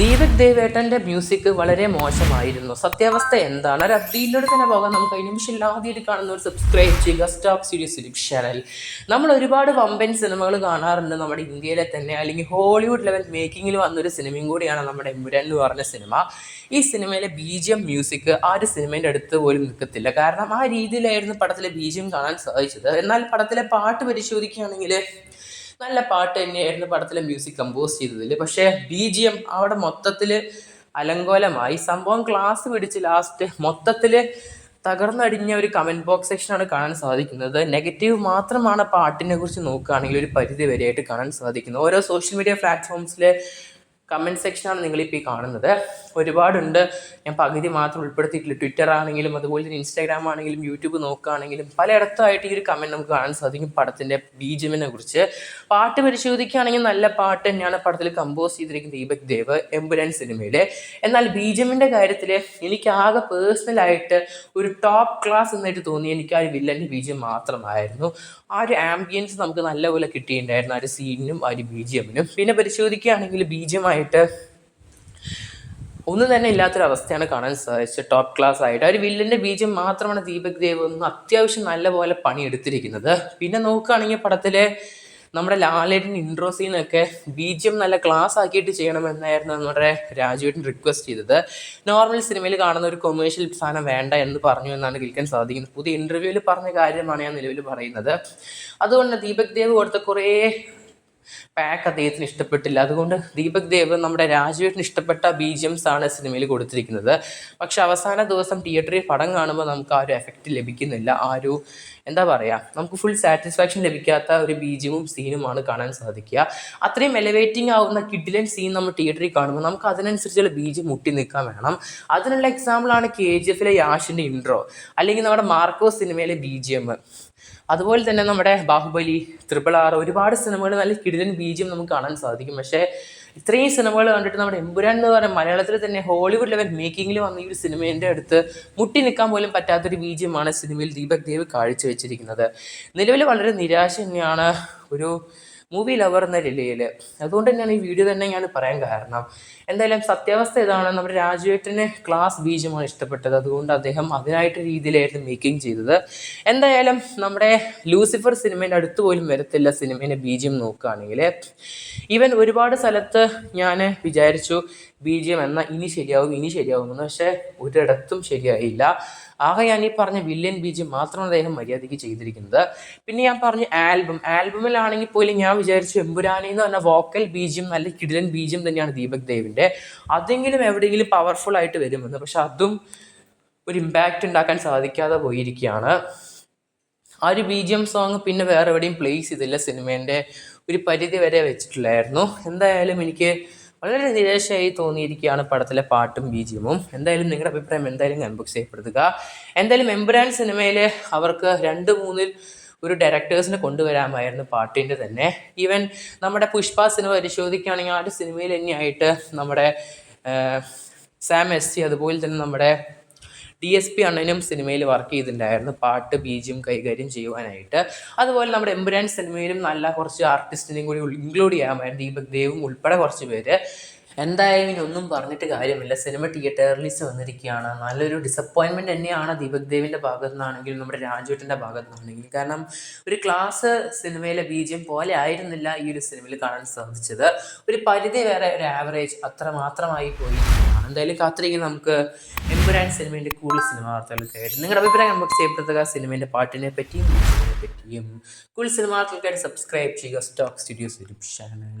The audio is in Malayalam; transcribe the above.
ദീപക് ദേവേട്ടന്റെ മ്യൂസിക് വളരെ മോശമായിരുന്നു. സത്യാവസ്ഥ എന്താണ്? ഒരു അപ്ഡേറ്റിലൂടെ തന്നെ പോകാം. നമുക്ക് അതിന് നിമിഷം ആദ്യമായിട്ട് കാണുന്ന ഒരു സബ്സ്ക്രൈബ് ചെയ്യുക. സ്റ്റോക്ക് സീരീസ് ചാനൽ നമ്മൾ ഒരുപാട് വമ്പൻ സിനിമകൾ കാണാറുണ്ട് നമ്മുടെ ഇന്ത്യയിലെ തന്നെ. അല്ലെങ്കിൽ ഹോളിവുഡ് ലെവൽ മേക്കിങ്ങിൽ വന്നൊരു സിനിമയും കൂടിയാണ് നമ്മുടെ മുരൻ എന്ന് പറഞ്ഞ സിനിമ. ഈ സിനിമയിലെ ബി ജി എം മ്യൂസിക് ആ ഒരു സിനിമേന്റെ അടുത്ത് പോലും നിൽക്കത്തില്ല. കാരണം ആ രീതിയിലായിരുന്നു പടത്തിലെ ബി ജി എം കാണാൻ സാധിച്ചത്. എന്നാൽ പടത്തിലെ പാട്ട് പരിശോധിക്കുകയാണെങ്കിൽ നല്ല പാട്ട് തന്നെയായിരുന്നു പടത്തിലെ മ്യൂസിക് കമ്പോസ് ചെയ്തതിൽ പക്ഷേ ബി ജി എം അവിടെ മൊത്തത്തിൽ അലങ്കോലമായി. സംഭവം ക്ലാസ് പിടിച്ച് ലാസ്റ്റ് മൊത്തത്തിൽ തകർന്നടിഞ്ഞ ഒരു കമന്റ് ബോക്സ് സെക്ഷനാണ് കാണാൻ സാധിക്കുന്നത്. നെഗറ്റീവ് മാത്രമാണ് പാട്ടിനെ കുറിച്ച് നോക്കുകയാണെങ്കിൽ ഒരു പരിധി വരെയായിട്ട് കാണാൻ സാധിക്കുന്നത്. ഓരോ സോഷ്യൽ മീഡിയ പ്ലാറ്റ്ഫോംസിലെ കമന്റ് സെക്ഷനാണ് നിങ്ങളിപ്പോൾ ഈ കാണുന്നത്. ഒരുപാടുണ്ട്. ഞാൻ പകുതി മാത്രം ഉൾപ്പെടുത്തിയിട്ടില്ല. ട്വിറ്റർ ആണെങ്കിലും അതുപോലെ തന്നെ ഇൻസ്റ്റാഗ്രാം ആണെങ്കിലും യൂട്യൂബ് നോക്കുകയാണെങ്കിലും പലയിടത്തായിട്ട് ഈ ഒരു കമന്റ് നമുക്ക് കാണാൻ സാധിക്കും പടത്തിന്റെ ബീജമിനെ കുറിച്ച്. പാട്ട് പരിശോധിക്കുകയാണെങ്കിൽ നല്ല പാട്ട് തന്നെയാണ് പടത്തിൽ കമ്പോസ് ചെയ്തിരിക്കുന്ന ദീപക് ദേവ് എംബുലൻസ് സിനിമയിലെ. എന്നാൽ ബീജമിന്റെ കാര്യത്തിൽ എനിക്ക് ആകെ പേഴ്സണലായിട്ട് ഒരു ടോപ്പ് ക്ലാസ് എന്നായിട്ട് തോന്നി എനിക്ക് ആ ഒരു വില്ലന്റെ ബീജം മാത്രമായിരുന്നു. ആ ഒരു ആംബിയൻസ് നമുക്ക് നല്ലപോലെ കിട്ടിയിട്ടുണ്ടായിരുന്നു ആ ഒരു സീനിനും ആ ഒരു ബീജിയമിനും. പിന്നെ പരിശോധിക്കുകയാണെങ്കിൽ ബീജിയമായിട്ട് ഒന്നും തന്നെ ഇല്ലാത്തൊരവസ്ഥയാണ് കാണാൻ സാധിച്ചത്. ടോപ്പ് ക്ലാസ് ആയിട്ട്. ഒരു വില്ലന്റെ ബീജം മാത്രമാണ് ദീപക് ദേവ് ഒന്ന് അത്യാവശ്യം നല്ലപോലെ പണിയെടുത്തിരിക്കുന്നത്. പിന്നെ നോക്കുകയാണെങ്കിൽ പടത്തിലെ നമ്മുടെ ലാലേട്ടൻ ഇൻട്രോ സീനൊക്കെ നല്ല ക്ലാസ് ആക്കിയിട്ട് ചെയ്യണമെന്നായിരുന്നു നമ്മുടെ രാജുവേട്ടൻ റിക്വസ്റ്റ് ചെയ്തത്. നോർമൽ സിനിമയിൽ കാണുന്ന ഒരു കൊമേഴ്ഷ്യൽ സാധനം വേണ്ട എന്ന് പറഞ്ഞു എന്നാണ് കേൾക്കാൻ സാധിക്കുന്നത്. പുതിയ ഇന്റർവ്യൂവിൽ പറഞ്ഞ കാര്യമാണ് ഞാൻ നിലവിൽ പറയുന്നത്. അതുകൊണ്ട് ദീപക് ദേവ് കൊടുത്ത കുറേ പാക്ക് അദ്ദേഹത്തിന് ഇഷ്ടപ്പെട്ടില്ല. അതുകൊണ്ട് ദീപക് ദേവ് നമ്മുടെ രാജുവേട്ടിന് ഇഷ്ടപ്പെട്ട ബി ജി എംസ് ആണ് സിനിമയിൽ കൊടുത്തിരിക്കുന്നത്. പക്ഷെ അവസാന ദിവസം തിയേറ്ററിൽ പടം കാണുമ്പോൾ നമുക്ക് ആ ഒരു എഫക്റ്റ് ലഭിക്കുന്നില്ല. ആ ഒരു എന്താ പറയുക നമുക്ക് ഫുൾ സാറ്റിസ്ഫാക്ഷൻ ലഭിക്കാത്ത ഒരു ബീജിയവും സീനുമാണ് കാണാൻ സാധിക്കുക. അത്രയും എലവേറ്റിംഗ് ആവുന്ന കിഡിലൻ സീൻ നമ്മൾ തിയേറ്ററിൽ കാണുമ്പോൾ നമുക്ക് അതിനനുസരിച്ചുള്ള ബീജം മുട്ടി നിൽക്കാൻ വേണം. അതിനുള്ള എക്സാമ്പിളാണ് കെ ജി എഫിലെ യാഷിന്റെ ഇൻട്രോ അല്ലെങ്കിൽ നമ്മുടെ മാർക്കോ സിനിമയിലെ ബി ജി എം അതുപോലെ തന്നെ നമ്മുടെ ബാഹുബലി ത്രിപിൾ ആർ ഒരുപാട് സിനിമകൾ നല്ല കിടിലൻ ബീജിയം നമുക്ക് കാണാൻ സാധിക്കും. പക്ഷേ ഇത്രയും സിനിമകൾ കണ്ടിട്ട് നമ്മുടെ എമ്പുരാൻ എന്ന് പറയുന്ന മലയാളത്തിൽ തന്നെ ഹോളിവുഡ് ലെവൽ മേക്കിംഗിൽ വന്ന ഈ ഒരു സിനിമേന്റെ അടുത്ത് മുട്ടി നിൽക്കാൻ പോലും പറ്റാത്തൊരു ബീജിയമാണ് സിനിമയിൽ ദീപക് ദേവ് കാഴ്ചവെച്ചിരിക്കുന്നത്. നിലവിൽ വളരെ നിരാശ തന്നെയാണ് ഒരു മൂവി ലവർ എന്ന നിലയിൽ അതുകൊണ്ട് തന്നെയാണ് ഈ വീഡിയോ തന്നെ ഞാൻ പറയാൻ കാരണം. എന്തായാലും സത്യാവസ്ഥ ഇതാണ്. നമ്മുടെ രാജുവേട്ടന് ക്ലാസ് ബീജമാണ് ഇഷ്ടപ്പെട്ടത്. അതുകൊണ്ട് അദ്ദേഹം അതിനായിട്ട് രീതിയിലായിരുന്നു മേക്കിംഗ് ചെയ്തത്. എന്തായാലും നമ്മുടെ ലൂസിഫർ സിനിമേന്റെ അടുത്ത് പോലും വരത്തില്ല സിനിമേന്റെ ബീജം നോക്കുകയാണെങ്കിൽ ഈവൻ ഒരുപാട് സ്ഥലത്ത് ഞാൻ വിചാരിച്ചു ബീജം എന്നാൽ ഇനി ശരിയാവും ഇനി ശരിയാവും എന്ന്. പക്ഷേ ഒരിടത്തും ശരിയായില്ല. ആകെ ഞാൻ ഈ പറഞ്ഞ വില്യൻ ബീജം മാത്രമാണ് അദ്ദേഹം മര്യാദയ്ക്ക് ചെയ്തിരിക്കുന്നത്. പിന്നെ ഞാൻ പറഞ്ഞു ആൽബം. ആൽബമിലാണെങ്കിൽ പോലും ഞാൻ വിചാരിച്ചു എമ്പുരാനി എന്ന് പറഞ്ഞ വോക്കൽ ബീജിയം നല്ല കിടിലൻ ബീജിയം തന്നെയാണ് ദീപക് ദേവിന്റെ അതെങ്കിലും എവിടെയെങ്കിലും പവർഫുൾ ആയിട്ട് വരുമെന്ന്. പക്ഷെ അതും ഒരു ഇമ്പാക്റ്റ് ഉണ്ടാക്കാൻ സാധിക്കാതെ പോയിരിക്കുകയാണ്. ആ ഒരു ബി ജി എം സോങ് പിന്നെ വേറെ എവിടെയും പ്ലേസ് ചെയ്തില്ല സിനിമേന്റെ ഒരു പരിധി വരെ വെച്ചിട്ടില്ലായിരുന്നു. എന്തായാലും എനിക്ക് വളരെ നിരാശയായി തോന്നിയിരിക്കുകയാണ് പടത്തിലെ പാട്ടും ബി ജി എമ്മും എന്തായാലും നിങ്ങളുടെ അഭിപ്രായം എന്തായാലും കൺബുക്ക് ചെയ്യപ്പെടുത്തുക. എന്തായാലും എംബ്രാൻ സിനിമയിൽ അവർക്ക് രണ്ട് മൂന്നിൽ ഒരു ഡയറക്ടേഴ്സിനെ കൊണ്ടുവരാമായിരുന്നു പാട്ടിന്റെ തന്നെ. ഈവൻ നമ്മുടെ പുഷ്പ സിനിമ പരിശോധിക്കുകയാണെങ്കിൽ ആ ഒരു സിനിമയിൽ തന്നെയായിട്ട് നമ്മുടെ സാം എസ് സി അതുപോലെ തന്നെ നമ്മുടെ ഡി എസ് പി അണ്ണനും സിനിമയിൽ വർക്ക് ചെയ്തിട്ടുണ്ടായിരുന്നു പാട്ട് ബീജിയും കൈകാര്യം ചെയ്യുവാനായിട്ട്. അതുപോലെ നമ്മുടെ എംബുരാൻ സിനിമയിലും നല്ല കുറച്ച് ആർട്ടിസ്റ്റിനെയും കൂടി ഇൻക്ലൂഡ് ചെയ്യാമായിരുന്നു ദീപക് ദേവും ഉൾപ്പെടെ കുറച്ച് പേര്. എന്തായാലും ഇനി ഒന്നും പറഞ്ഞിട്ട് കാര്യമില്ല. സിനിമ തിയേറ്ററിലിസ്റ്റ് റിലീസ് വന്നിരിക്കുകയാണ്. നല്ലൊരു ഡിസപ്പോയിൻമെന്റ് തന്നെയാണ് ദീപക് ദേവിന്റെ ഭാഗത്തു നിന്നാണെങ്കിലും നമ്മുടെ രാജുവേട്ടന്റെ ഭാഗത്തു നിന്നാണെങ്കിലും കാരണം ഒരു ക്ലാസ് സിനിമയിലെ ബീജം പോലെ ആയിരുന്നില്ല ഈ ഒരു സിനിമയിൽ കാണാൻ സാധിച്ചത്. ഒരു പരിധി വരെ ഒരു ആവറേജ് അത്ര മാത്രമായി പോയി. എന്തായാലും കാത്തിരിക്കും നമുക്ക് എമ്പുരാൻ സിനിമേന്റെ കൂടുതൽ സിനിമ വാർത്തകൾക്കായിട്ട് നിങ്ങളുടെ അഭിപ്രായം നമുക്ക് ചെയ്യപ്പെടുത്തുക സിനിമേന്റെ പാട്ടിനെ പറ്റിയും പറ്റിയും കൂടുതൽ സിനിമ വാർത്തകൾക്കായിട്ട് സബ്സ്ക്രൈബ് ചെയ്യുക. Stock studios YouTube channel